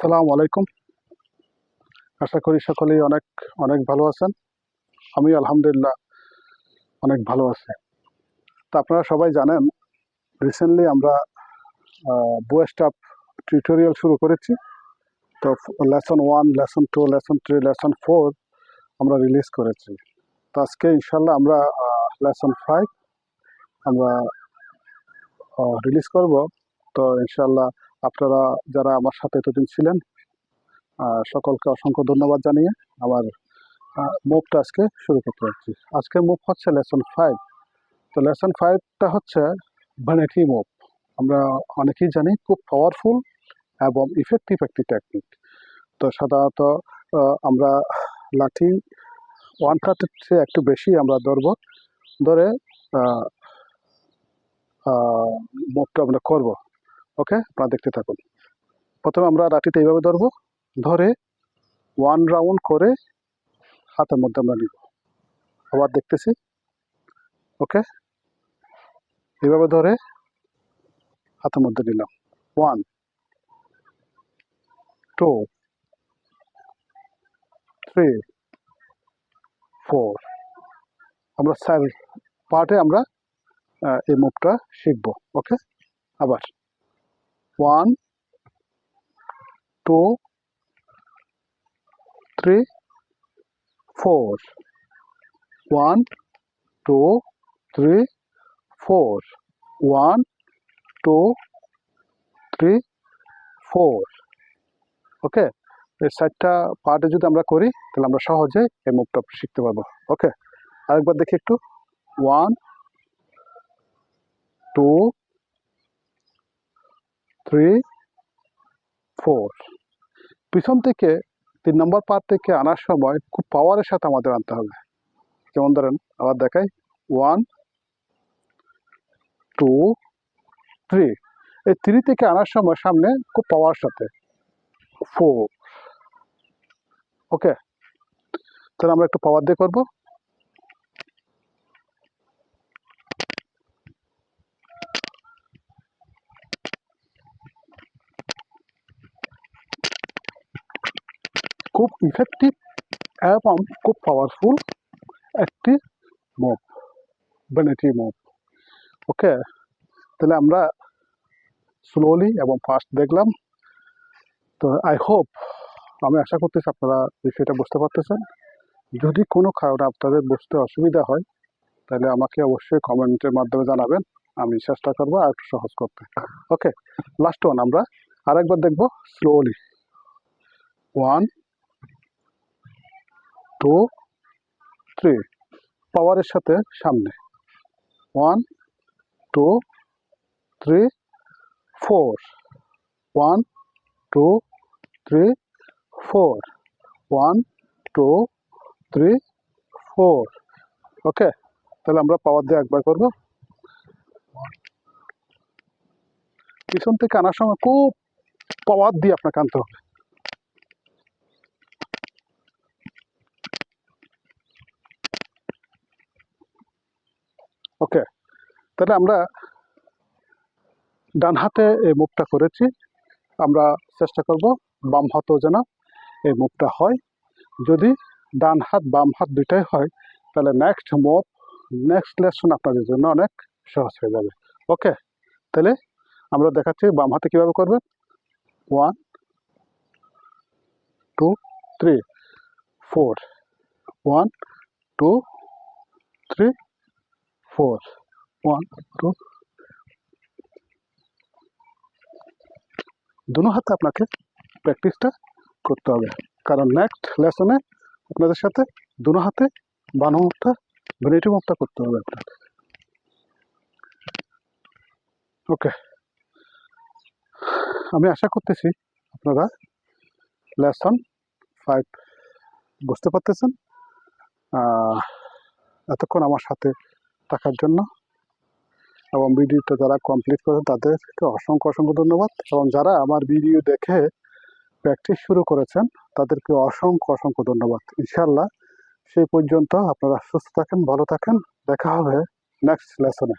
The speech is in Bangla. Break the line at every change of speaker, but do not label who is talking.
আসসালামু আলাইকুম। আশা করি সকলেই অনেক অনেক ভালো আছেন। আমি আলহামদুলিল্লাহ অনেক ভালো আছি। তা আপনারা সবাই জানেন রিসেন্টলি আমরা বো স্টাফ টিউটোরিয়াল শুরু করেছি। তো lesson one lesson two lesson three lesson four আমরা রিলিজ করেছি। তো আজকে ইনশাল্লাহ আমরা লেসন ফাইভ আমরা রিলিজ করব। তো ইনশাল্লাহ আপনারা যারা আমার সাথে এতদিন ছিলেন সকলকে অসংখ্য ধন্যবাদ জানিয়ে আমার মুভটা আজকে শুরু করতে যাচ্ছি। আজকের মুভ হচ্ছে লেসন ফাইভ তো লেসন ফাইভটা হচ্ছে ভ্যানিটি মুভ আমরা অনেকেই জানি খুব পাওয়ারফুল এবং ইফেক্টিভ একটি টেকনিক তো সাধারণত আমরা লাঠি ওয়ান কাটের চেয়ে একটু বেশি আমরা ধরব। ধরে মুভটা আমরা করব। ওকে, আপনারা দেখতে থাকুন। প্রথমে আমরা লাঠিটা এইভাবে ধরবো। ধরে ওয়ান রাউন্ড করে হাতের মধ্যে আমরা নিব। আবার দেখতেছি। ওকে, এইভাবে ধরে হাতের মধ্যে নিলাম। ওয়ান টু থ্রি ফোর আমরা সাইড পার্টে আমরা এই মুভটা শিখব। ওকে, আবার। One, two, three, four. One, two, three, four. One, two, three, four. Okay? এই চারটা পার্টে যদি আমরা করি, তাহলে আমরা সহজে এই মুভটা শিখতে পারব। ওকে? আরেকবার দেখি একটু। ওয়ান, টু থ্রি ফোর পিছন থেকে তিন নম্বর পার্ট থেকে আনার সময় খুব পাওয়ারের সাথে আমাদের আনতে হবে। যেমন ধরেন, আবার দেখাই। ওয়ান টু থ্রি এই থ্রি থেকে আনার সময় সামনে খুব পাওয়ার সাথে। ফোর ওকে তাহলে আমরা একটু পাওয়ার দিয়ে করব। খুব ইফেক্টিভ এবং খুব পাওয়ারফুল একটি মুভ বেনেটি মুভ ওকে তাহলে আমরা স্লোলি এবং ফাস্ট দেখলাম। তো আই হোপ আমি আশা করতেছি আপনারা বিষয়টা বুঝতে পারতেছেন। যদি কোনো কারণে আপনাদের বুঝতে অসুবিধা হয়, তাহলে আমাকে অবশ্যই কমেন্টের মাধ্যমে জানাবেন। আমি চেষ্টা করব আর একটু সহজ করতে। ওকে লাস্ট ওয়ান আমরা আরেকবার দেখব স্লোলি ওয়ান টু থ্রি পাওয়ারের সাথে সামনে। One two three four one two three four one two three four okay তাহলে আমরা পাওয়ার দিয়ে একবার করব। পিছন থেকে আনার সময় খুব পাওয়ার দিয়ে আপনাকে আনতে হবে। ওকে, তাহলে আমরা ডান হাতে এই মুভটা করেছি, আমরা চেষ্টা করব বাম হাতেও যেন এই মুভটা হয়। যদি ডান হাত, বাম হাত দুইটাই হয়, তাহলে নেক্সট মুভ নেক্সট লেসন আপনাদের জন্য অনেক সহজ হয়ে যাবে। ওকে, তাহলে আমরা দেখাচ্ছি বাম হাতে কীভাবে করবেন। One two three four one two three four one two দুনো হাতে আপনাকে প্র্যাকটিসটা করতে হবে। কারণ নেক্সট লেসনে আপনাদের সাথে দুনো হাতে বানো মুখটা ভেনিটি মুখটা করতে হবে আপনার। ওকে আমি আশা করতেছি আপনারা লেসন ফাইভ বুঝতে পারতেছেন। এতক্ষণ আমার সাথে থাকার জন্য এবং ভিডিওটা যারা কমপ্লিট করেছেন তাদেরকে অসংখ্য অসংখ্য ধন্যবাদ। এবং যারা আমার ভিডিও দেখে প্র্যাকটিস শুরু করেছেন, তাদেরকে অসংখ্য অসংখ্য ধন্যবাদ। ইনশাল্লাহ সেই পর্যন্ত আপনারা সুস্থ থাকেন, ভালো থাকেন। দেখা হবে নেক্সট লেসনে